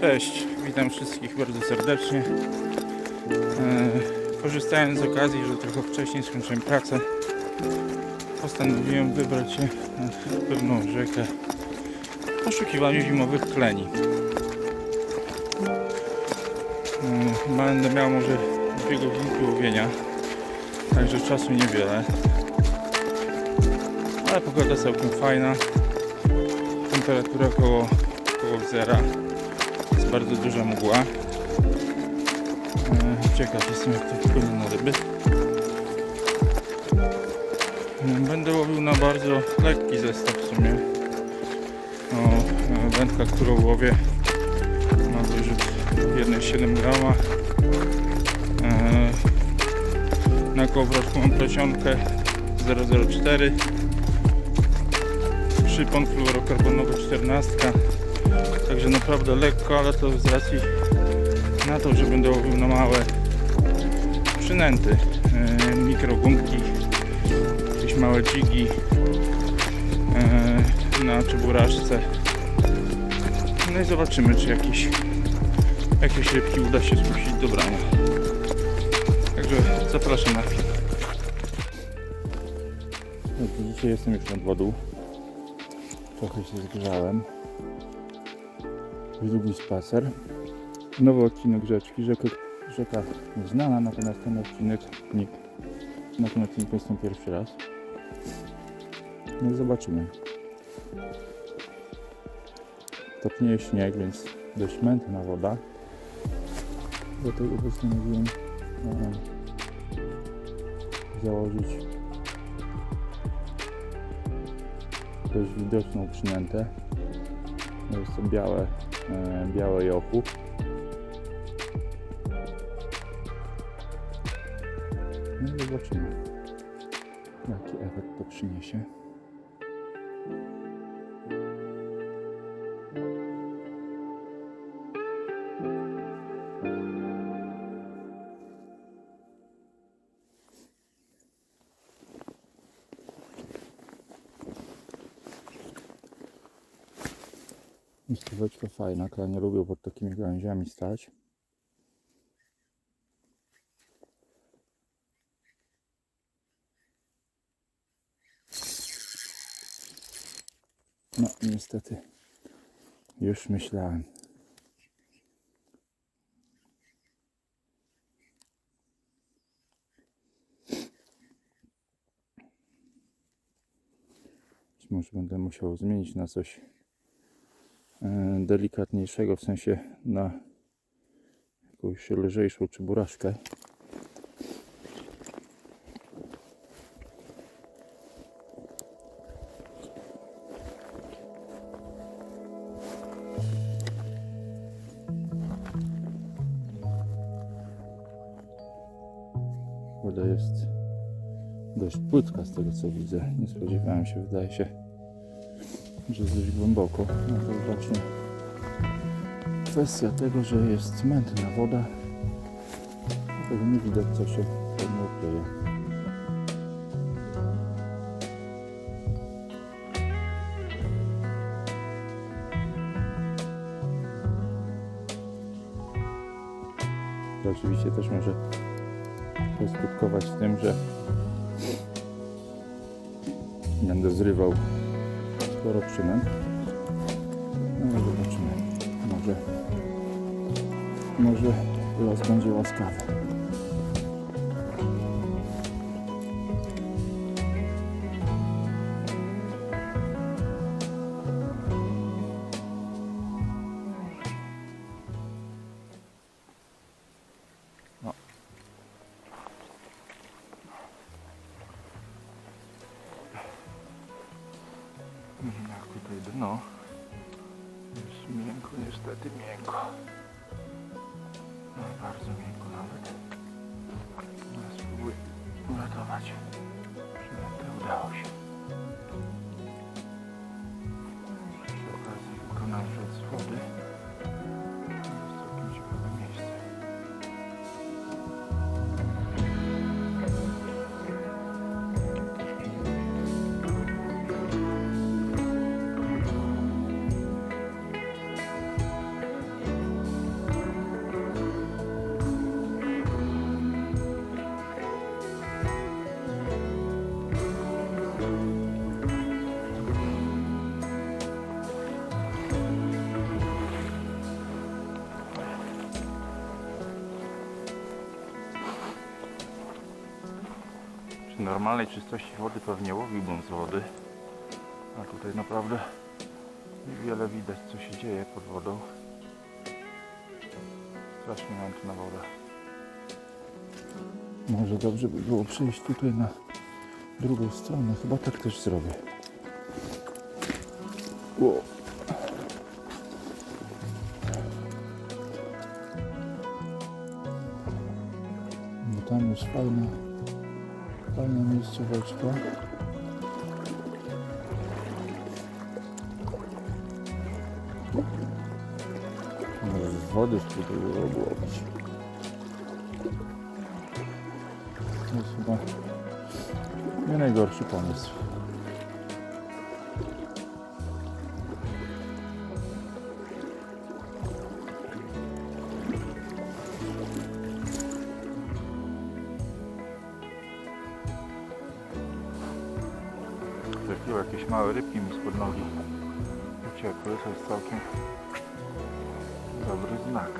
Cześć, witam wszystkich bardzo serdecznie. E, korzystając z okazji, że trochę wcześniej skończyłem pracę, postanowiłem wybrać się na pewną rzekę w poszukiwaniu zimowych tleni. E, będę miał może dwie godzinki łowienia, także czasu niewiele. Ale pogoda całkiem fajna. Temperatura około, około zera. Bardzo duża mgła. E, Ciekaw jestem jak to wpłynie na ryby. E, Będę łowił na bardzo lekki zestaw w sumie. No, wędka, którą łowię ma wyrzut 1,7 grama. E, Na kołowroczku mam plecionkę 004 Szypon fluorokarbonowy 14 Także naprawdę lekko, ale to z racji na to, że będę łowił na małe przynęty e, mikrogumki jakieś małe dzigi e, na czeburaczce no i zobaczymy czy jakieś jakieś rybki uda się spuścić do brania. Także zapraszam na jak widzicie jestem już nad wodą trochę się zgrzałem długi spacer. Nowy odcinek rzeczki. Rzeka, rzeka znana natomiast ten odcinek nie, na tym odcinku jestem pierwszy raz. No zobaczymy. Topnieje śnieg więc dość mętna woda. Dlatego postanowiłem e, założyć dość widoczną przynętę. Jest to białe, e, białe jochu. No i zobaczymy, jaki efekt to przyniesie. Miejscóweczka fajna, ale nie lubię pod takimi gałęziami stać. No niestety już myślałem. Być może będę musiał zmienić na coś delikatniejszego, w sensie na jakąś lżejszą czy buraszkę. Woda jest dość płytka z tego co widzę. Nie spodziewałem się, wydaje się, że jest dość głęboko. No to właśnie kwestia tego, że jest mętna woda. Dlatego nie widać co się nią kryje. To oczywiście też może poskutkować tym, że będę zrywał sporo przynęt. No i zobaczymy. Może, może los będzie łaskawy. Dno jest miękko, niestety miękko. Normalnej czystości wody pewnie łowiłbym z wody. A tutaj naprawdę niewiele widać co się dzieje pod wodą. Strasznie mętna woda. Może dobrze by było przejść tutaj na drugą stronę. Chyba tak też zrobię. Ło. Bo tam jest fajna, fajna miejscóweczka. Może z wody spróbuję obłowić. To jest chyba nie najgorszy pomysł. Trafiły jakieś małe rybki mi spod nogi. Uciekły, to jest całkiem dobry znak.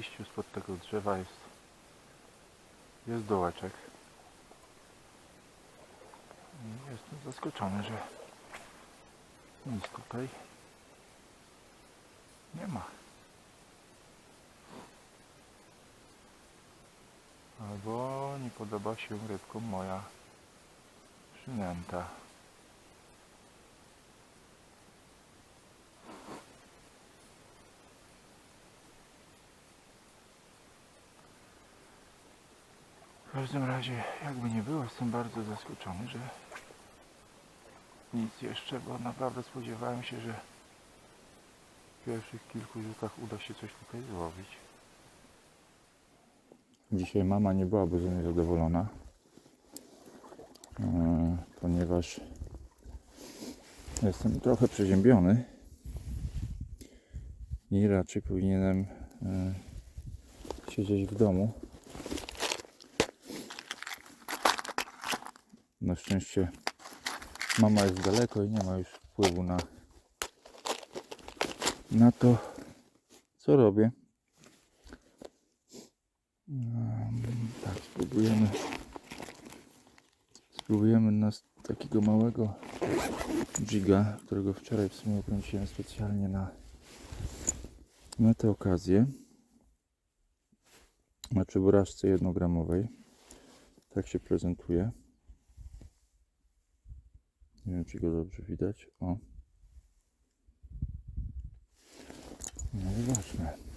Wyjściu spod tego drzewa jest jest dołeczek. I Jestem zaskoczony, że nic tutaj nie ma. Albo nie podoba się rybkom moja przynęta. Każdym razie, jakby nie było, jestem bardzo zaskoczony, że nic jeszcze, bo naprawdę spodziewałem się, że w pierwszych kilku rzutach uda się coś tutaj złowić. Dzisiaj mama nie byłaby ze mnie zadowolona, e, ponieważ jestem trochę przeziębiony i raczej powinienem e, siedzieć w domu. Na szczęście mama jest daleko i nie ma już wpływu na, na to, co robię. Tak, spróbujemy spróbujemy nas takiego małego jiga, którego wczoraj w sumie ukręciłem specjalnie na, na tę okazję. Na czебuraczce jednogramowej. Tak się prezentuje. Nie wiem, czy go dobrze widać. O. No zobaczmy.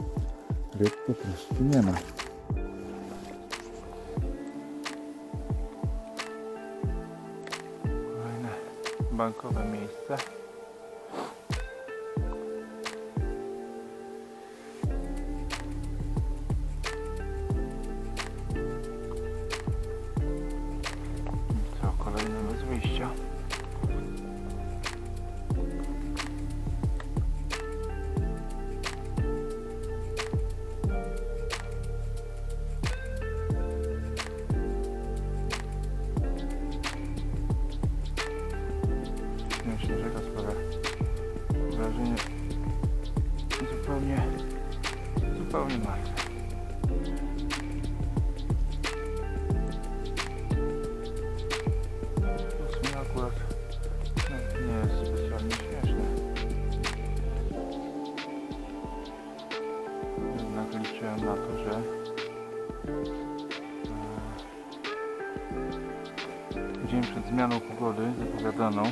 Miejscu ryb po prostu nie ma. Kolejne bankowe miejsce. Zmianą pogody zapowiadaną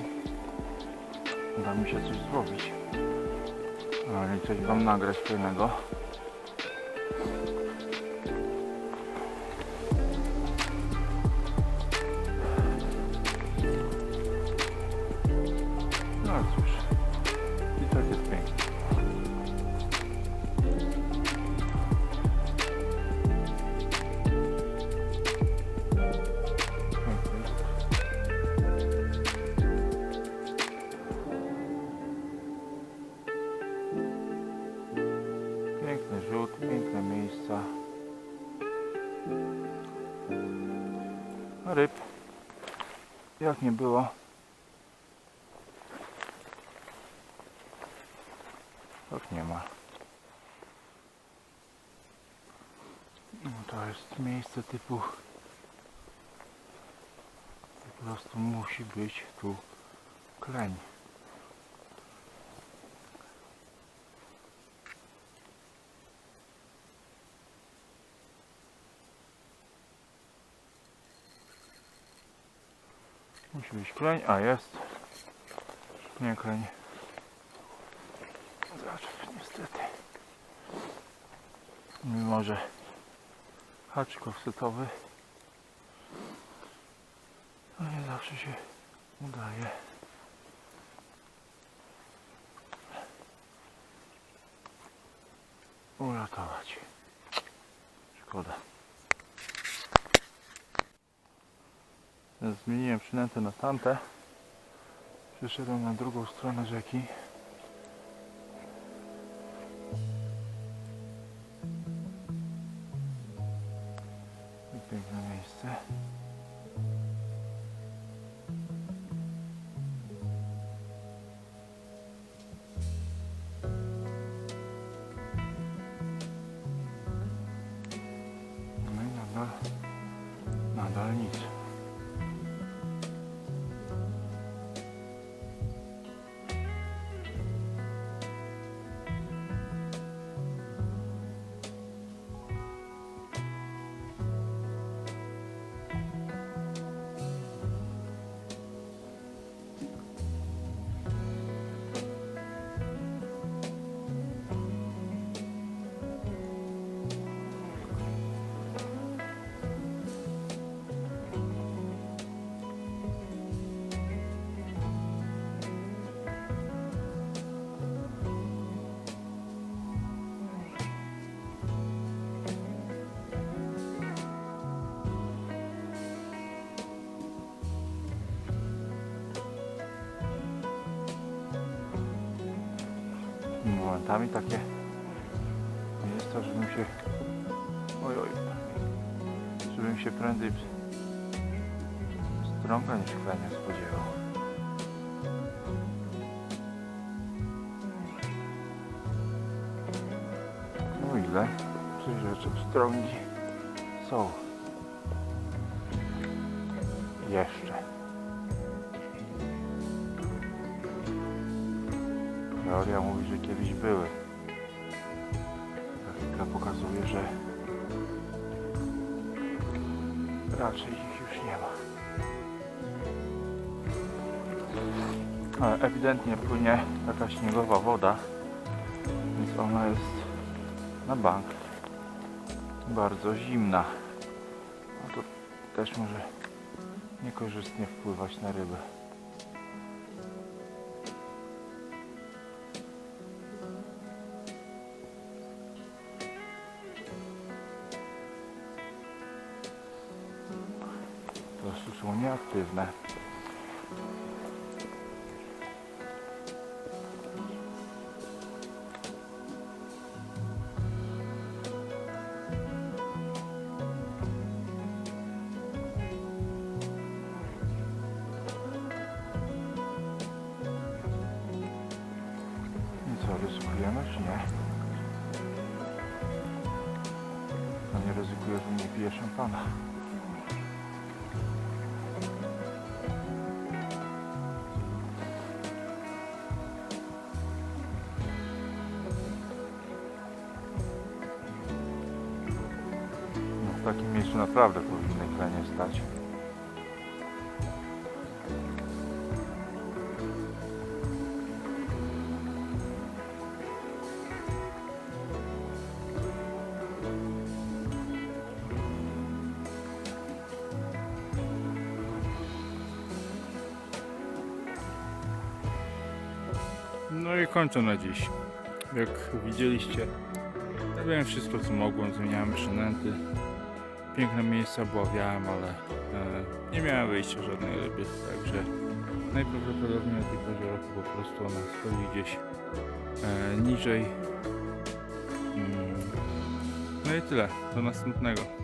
uda mi się coś zrobić. Ale coś wam nagrać fajnego. Jak nie było, tak nie ma. No to jest miejsce typu po prostu musi być tu kleń. Musi być kleń, a jest. Nie kleń. Zaczew niestety. Mimo, że haczyk offsetowy to nie zawsze się udaje. Uratować. Szkoda. Zmieniłem przynętę na tamte. Przyszedłem na drugą stronę rzeki. Momentami takie miejsca, żebym się oj oj. Żebym się prędzej strąga niż klenia spodziewał. No ile coś rzeczy strągi są. Jeszcze raczej ich już nie ma. Ewidentnie płynie taka śniegowa woda, więc ona jest na bank bardzo zimna. A to też może niekorzystnie wpływać na rybę. Po prostu są nieaktywne. takim miejscu naprawdę powinny kranie stać. No i kończę na dziś. Jak widzieliście, robiłem wszystko co mogłem, zmieniałem przynęty. Piękne miejsca bławiałem, ale e, nie miałem wyjścia żadnej ryby, także najprawdopodobniej na tych jeziorach po prostu ona stoi gdzieś e, niżej. Mm. No i tyle, do następnego.